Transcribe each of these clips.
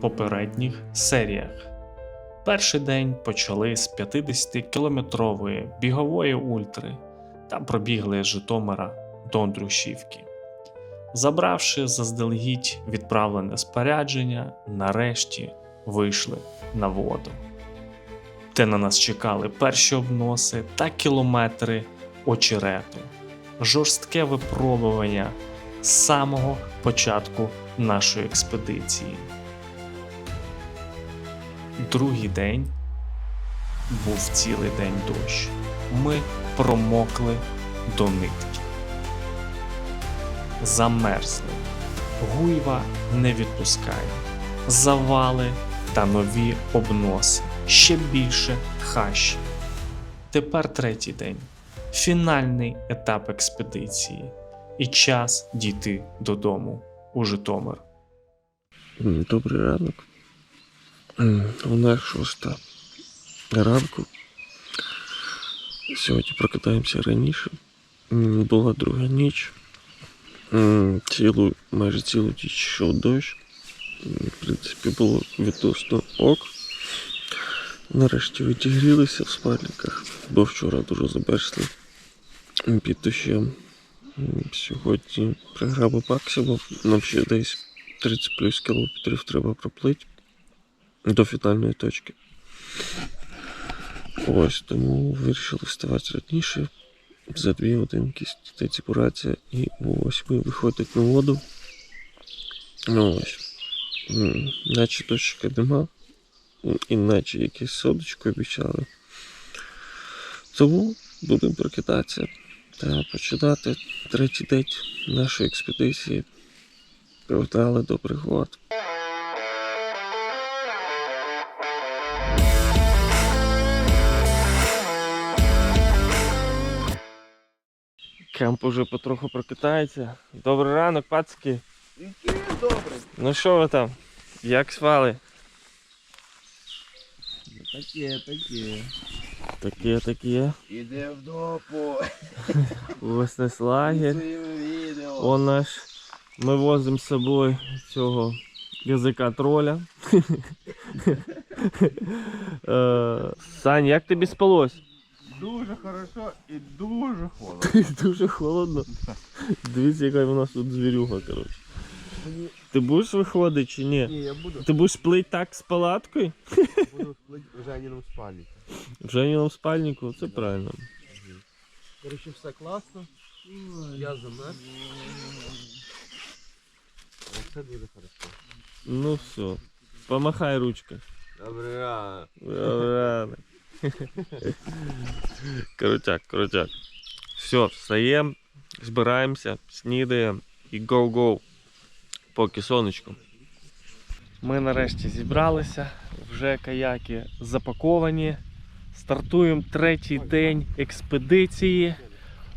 попередніх серіях. Перший день почали з 50-кілометрової бігової ультри та пробігли з Житомира до Андрушівки. Забравши заздалегідь відправлене спорядження, нарешті вийшли на воду, де на нас чекали перші обноси та кілометри очерету, жорстке випробування з самого початку нашої експедиції. Другий день був цілий день дощ. Ми промокли до нитки. Замерзли. Гуйва не відпускає. Завали та нові обноси. Ще більше хащі. Тепер третій день. Фінальний етап експедиції. І час дійти додому у Житомир. Добрий ранок. Нас шоста ранку. Сьогодні прокидаємося раніше. Була друга ніч. Цілу, майже цілу ніч йшов дощ. В принципі, було відносно ок. Нарешті відігрілися в спальниках, бо вчора дуже замерзли під дощем. Сьогодні програма максимум. Нам ще десь 30 плюс кілометрів треба проплити до фінальної точки. Ось тому вирішили вставати раніше. За дві годинки стати зібратися і о 8 виходить на воду. Ну ось. Наче дощика нема. Іначе якесь сонечко обіцяли. Тому будемо прокидатися та починати третій день нашої експедиції. Погнали до пригод. Кемп уже потроху прокитається. Добрий ранок. Який добрий. Ну що ви там? Як свали? Таке, таке. Таке, таке. Іде в допу. Ось наш лагерь. Он наш. Ми возимо з собою цього язика троля. Е, Сань, як тобі спалось? Дуже хорошо і дуже холодно. Дуже холодно. Дивіться, яка в нас тут звірюга, коротше. Ти будеш виходити чи ні? Ні, я буду, Ти будеш плити так з палаткою? буду плити в Женіному спальнику. В Женіному спальнику, це правильно. Короче, все класно. Я замерз. Це дуже хорошо. Ну все. Помахай ручкой. Добрий ранок. Крутяк, крутяк. Все, встаємо, збираємося, снідаємо і гоу-гоу. Поки сонечко. Ми нарешті зібралися, вже каяки запаковані. Стартуємо третій день експедиції.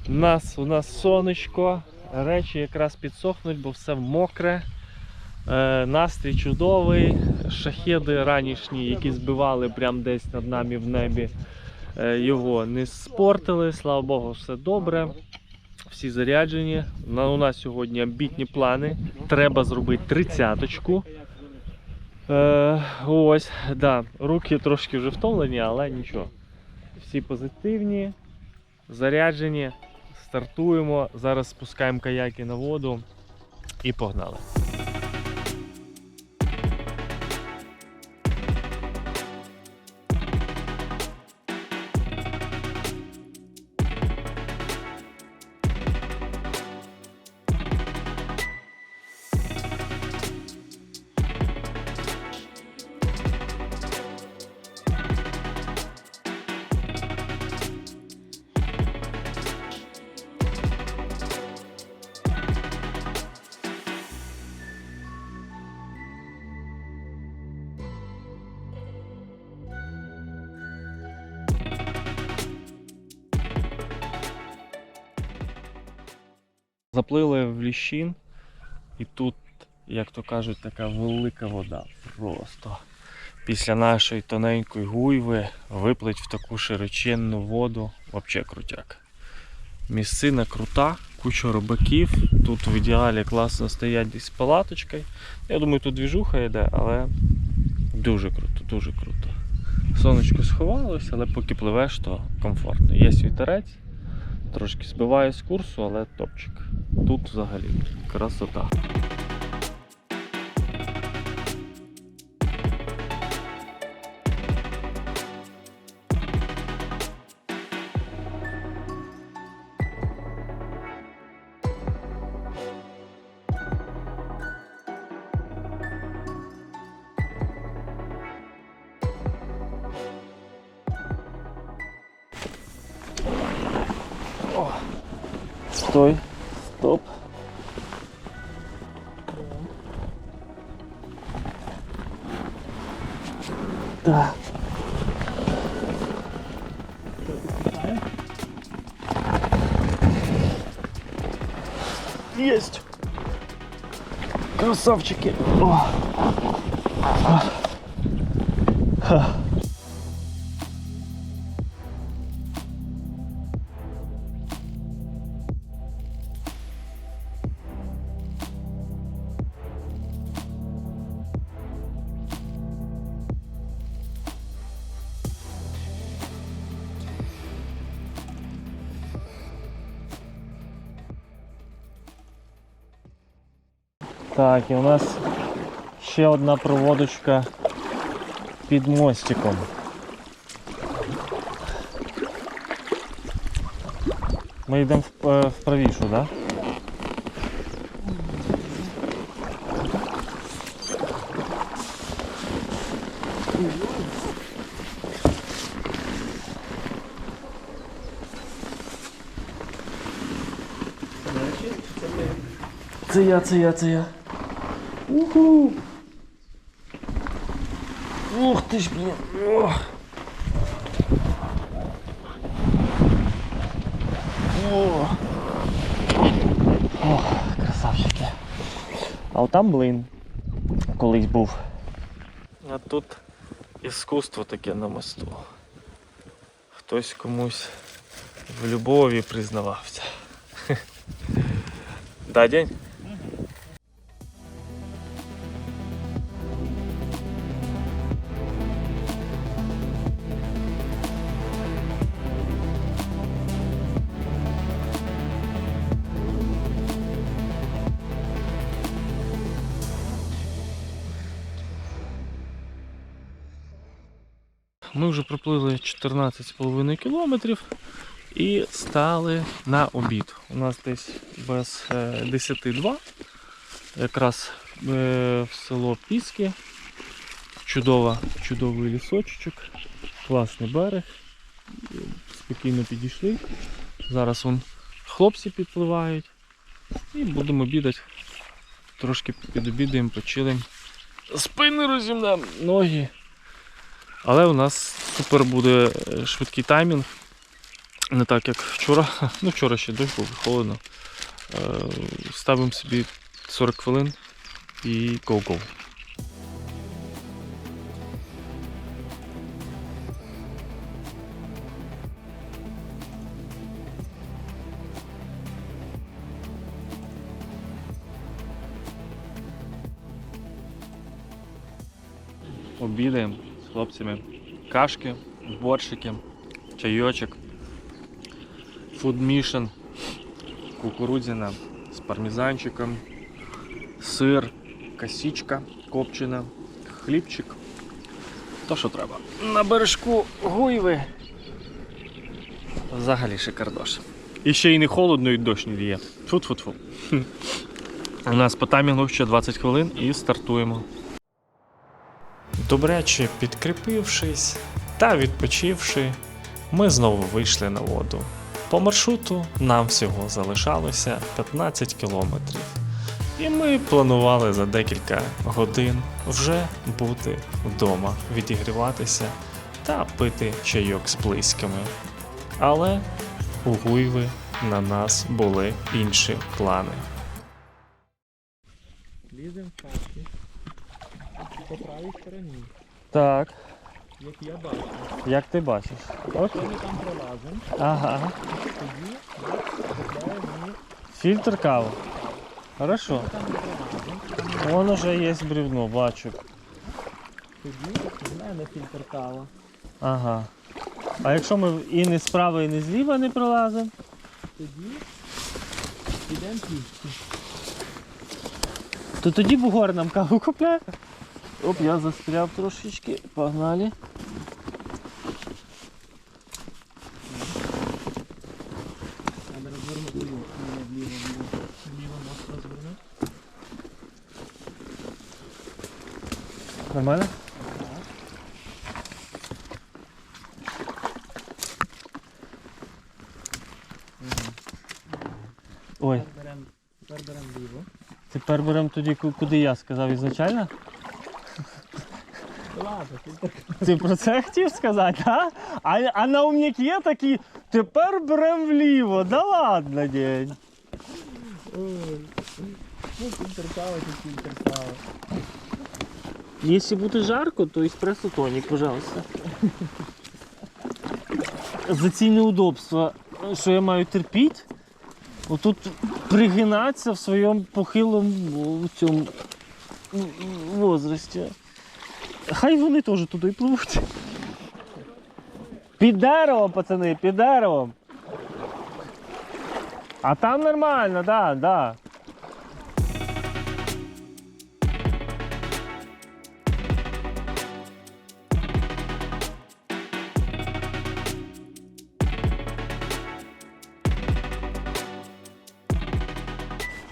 У нас, у нас сонечко, речі якраз підсохнуть, бо все мокре. Е, настрій чудовий. Шахеди ранішні, які збивали прямо десь над нами в небі, е, його не спортили. Слава Богу, все добре. Всі заряджені. У нас сьогодні амбітні плани. Треба зробити тридцяточку. Е, ось, да, руки трошки вже втомлені, але нічого. Всі позитивні, заряджені. Стартуємо. Зараз спускаємо каяки на воду і погнали. Заплили в ліщин, і тут, як то кажуть, така велика вода. Просто. Після нашої тоненької гуйви виплить в таку широченну воду, взагалі крутяк. Місцина крута, куча рибаків. Тут в ідеалі класно стоять десь з палаточкою. Я думаю, тут двіжуха йде, але Дуже круто, дуже круто. Сонечко сховалось, але поки пливеш, то комфортно. Є вітерець, трошки збиває з курсу, але топчик. Тут взагалі красота. Стой, стоп. Да. Есть. Красавчики. О. Ха. Так, і у нас ще одна проводочка під мостиком. Ми йдемо в, е, в правішу, так? Да? Це я, це я, це я. Уху. Ух ти ж, блін. Ох. О. Ох, красавчики. А от там блин колись був. А тут іскусство таке на мосту. Хтось комусь в любові признавався. Да, день? Проплили 14,5 кілометрів і стали на обід. У нас десь без е, 10.2, якраз е, в село Піски. Чудова, чудовий лісочок, класний берег. Спокійно підійшли. Зараз вон хлопці підпливають і будемо обідати. Трошки підобідаємо, почилимо. Спини розімнемо, ноги. Але у нас супер буде е, швидкий таймінг. Не так як вчора. Ну, вчора ще дощ був холодно. Е, Ставимо собі 40 хвилин і go-go. Обідаємо хлопцями. Кашки, борщики, чайочок, фудмішен, кукурудзяна з пармезанчиком, сир, косічка копчена, хлібчик. То, що треба. На бережку гуйви. Взагалі шикардош. І ще й не холодно, і дощ не діє. Фу-фу-фу. У нас по таймінгу ще 20 хвилин і стартуємо. Добряче підкріпившись та відпочивши, ми знову вийшли на воду. По маршруту нам всього залишалося 15 кілометрів, і ми планували за декілька годин вже бути вдома, відігріватися та пити чайок з близькими. Але у Гуйви на нас були інші плани. Лізем в. По правій стороні, Так, як я бачу. як ти бачиш? Ок. Ми там пролазимо, Ага. тоді купляє мені Фільтр кави. Хорошо. там не пролазимо. Вон уже є бревно, бачу. Тоді в мене фільтр кава. Ага. А якщо ми і не справа, і не зліва не пролазимо? Тоді підемо пішки. То тоді Бугор нам каву купляє. Оп, я застряв трошечки. Погнали. Нормально? Ой, Тепер беремо вліво. тепер беремо тоді, куди я сказав ізначально. Ти про це хотів сказати, а? А, а на умняки такі, тепер беремо вліво. Да ладно, день. Ну, фільтр кава, то фільтр кава. Если будет жарко, то эспрессо тоник, пожалуйста. За ці неудобства, що я маю терпіти, отут пригинатися в своєму похилому цьому возрасті. Хай вони теж туди пливуть. Під деревом, пацани, під деревом. А там нормально, да, да.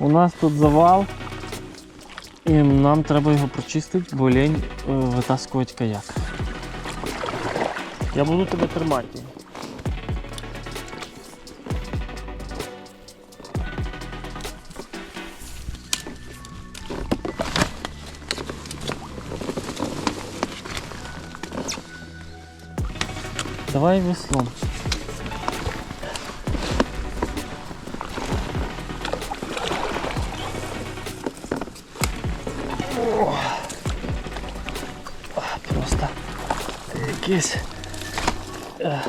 У нас тут завал, і нам треба його прочистити, бо лень е, витаскувати каяк. Я буду тебе тримати. Давай веслом. Якийсь. Е,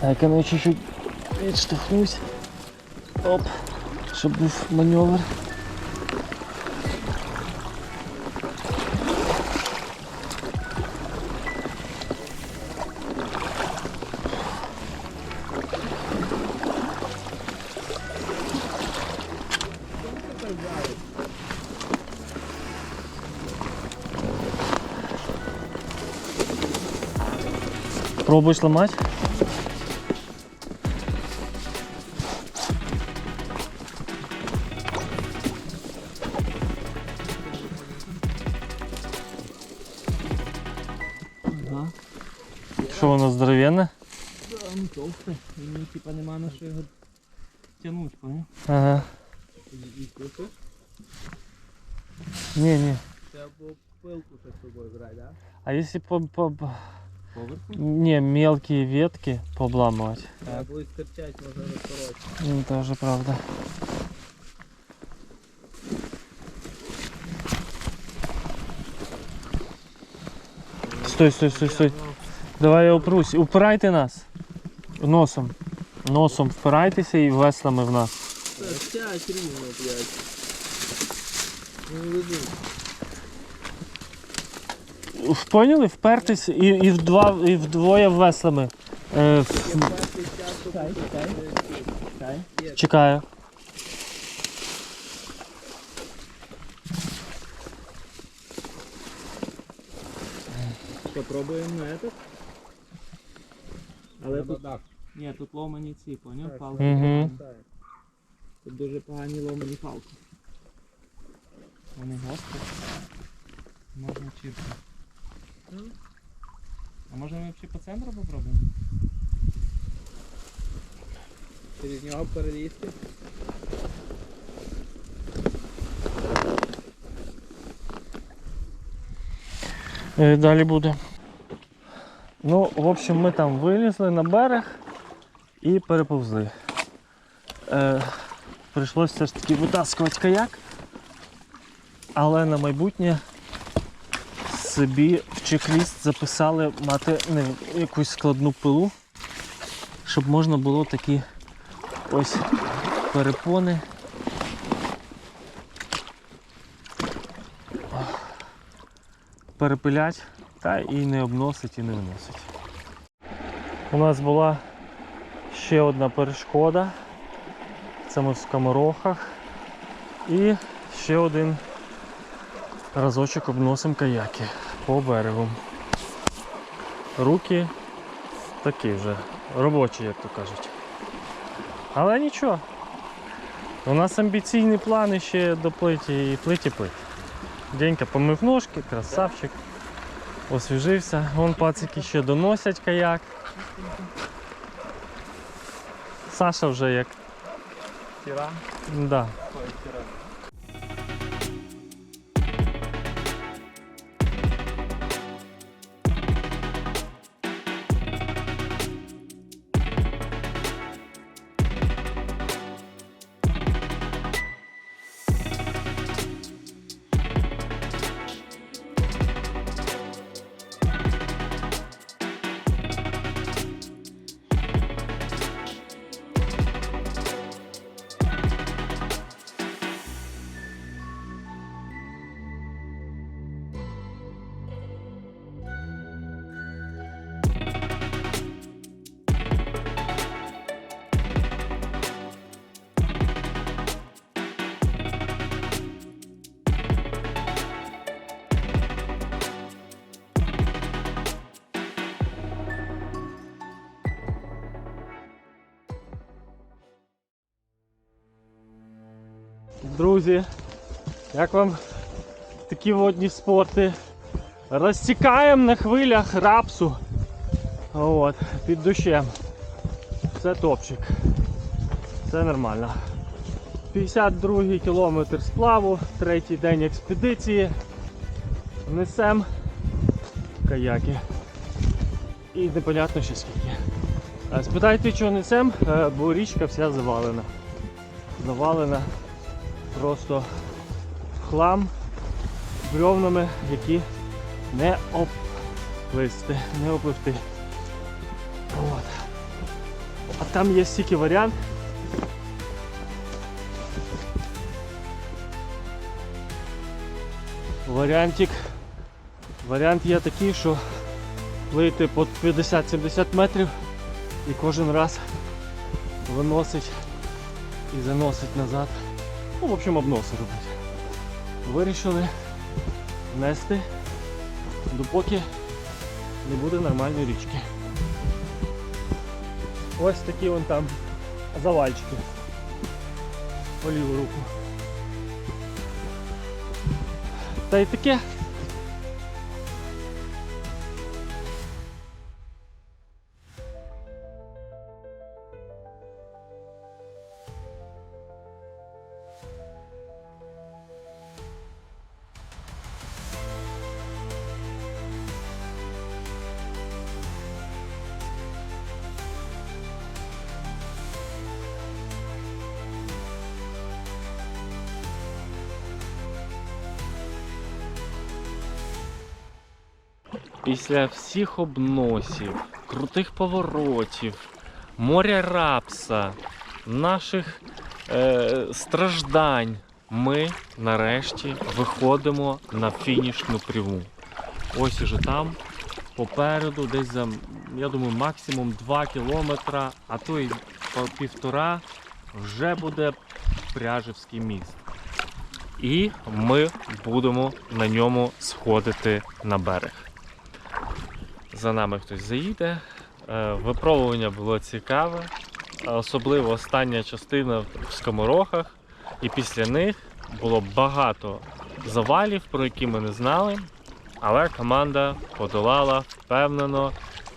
Так, я чуть-чуть відштовхнусь. Оп, щоб був маневр. Пробуешь ломать? Ага. Що воно здоровенне? Там товсте. І мені типа нема на що його тягнути, поняв? Ага. І, і купи. Ні, ні. Треба пилку ще з собою брати, да? А если по, по, по- Поверху? не мелкие ветки пообламывать? Треба буде стирчать, можна розкоротити. Ну, тоже правда. Стой, стой, стой, стой. Давай я упрусь. Упирайте нас. Носом. Носом впирайтеся і веслами в нас. Стирчать рівно, блядь. Ну, лежить. Поняли? Впертись і, і, вдва, і вдвоє веслами. Е, в- чекаю. Що, пробуємо на этот? Але тут... Ні, тут ломані ці, поняв? Палки. Мгм. Тут дуже погані ломані палки. Вони гострі. Можна чіркати. А може ми взагалі по центру попробуємо? Через нього перелізти? Е, Далі буде. Ну, в общем, ми там вилізли на берег і переповзли. Е, прийшлося все ж таки витаскувати каяк, але на майбутнє собі чек-ліст записали мати не, якусь складну пилу, щоб можна було такі ось перепони. перепилять Та і не обносить, і не виносить. У нас була ще одна перешкода. Це ми в скоморохах. І ще один разочок обносимо каяки по берегу. Руки такі вже робочі, як то кажуть. Але нічого. У нас амбіційні плани ще доплити і плить і плить. Денька помив ножки, красавчик. Освіжився. Вон пацики ще доносять каяк. Саша вже як. Тиран? Да. Друзі, як вам такі водні спорти? Розтікаємо на хвилях рапсу. От, під дощем. Це топчик. Це нормально. 52 кілометр сплаву, третій день експедиції. Несем каяки. І непонятно ще скільки. Спитайте, чого несем, Е, бо річка вся завалена. Завалена просто хлам бревнами, які не оплисти, не опливти. От. А там є стільки варіант. Варіантик. Варіант є такий, що плити по 50-70 метрів і кожен раз виносить і заносить назад. Ну, в общем, обноси робити. Вирішили нести, допоки не буде нормальної річки. Ось такі вон там завальчики по ліву руку. Та й таке. Після всіх обносів, крутих поворотів, моря рапса, наших е, страждань, ми нарешті виходимо на фінішну пряму. Ось уже там, попереду, десь за, я думаю, максимум 2 кілометра, а то й півтора вже буде Пряжевський міст. І ми будемо на ньому сходити на берег за нами хтось заїде. Е, Випробування було цікаве, особливо остання частина в скоморохах. І після них було багато завалів, про які ми не знали. Але команда подолала впевнено.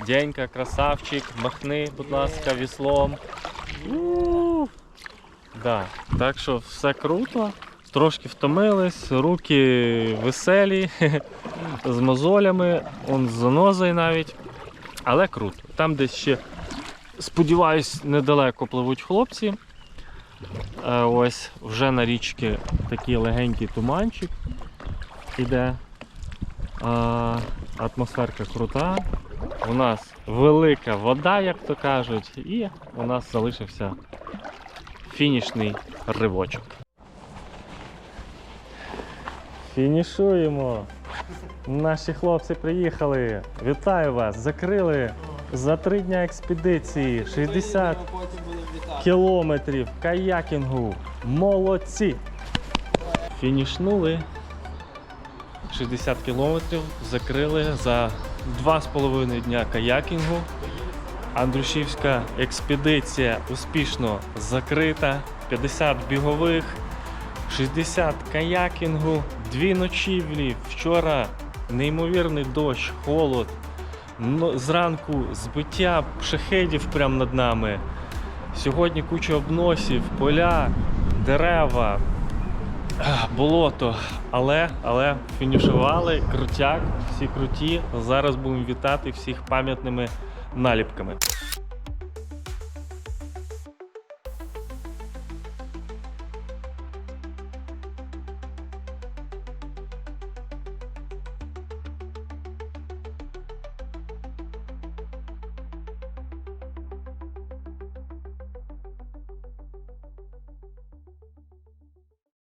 Дянька, красавчик, махни, будь ласка, віслом. У! Так що все круто. Трошки втомились, руки веселі, з мозолями, он з занозою навіть. Але круто. Там десь ще, сподіваюсь, недалеко пливуть хлопці. Е, Ось вже на річці такий легенький туманчик іде. Атмосферка крута. У нас велика вода, як то кажуть, і у нас залишився фінішний ривочок. Фінішуємо. Наші хлопці приїхали. Вітаю вас! Закрили за три дня експедиції 60 кілометрів каякінгу. Молодці! Фінішнули. 60 кілометрів закрили за 2,5 дня каякінгу. Андрушівська експедиція успішно закрита. 50 бігових, 60 каякінгу, дві ночівлі. Вчора неймовірний дощ, холод. Зранку збиття шахедів прямо над нами. Сьогодні куча обносів, поля, дерева, болото. Але, але фінішували, крутяк, всі круті. Зараз будемо вітати всіх пам'ятними наліпками.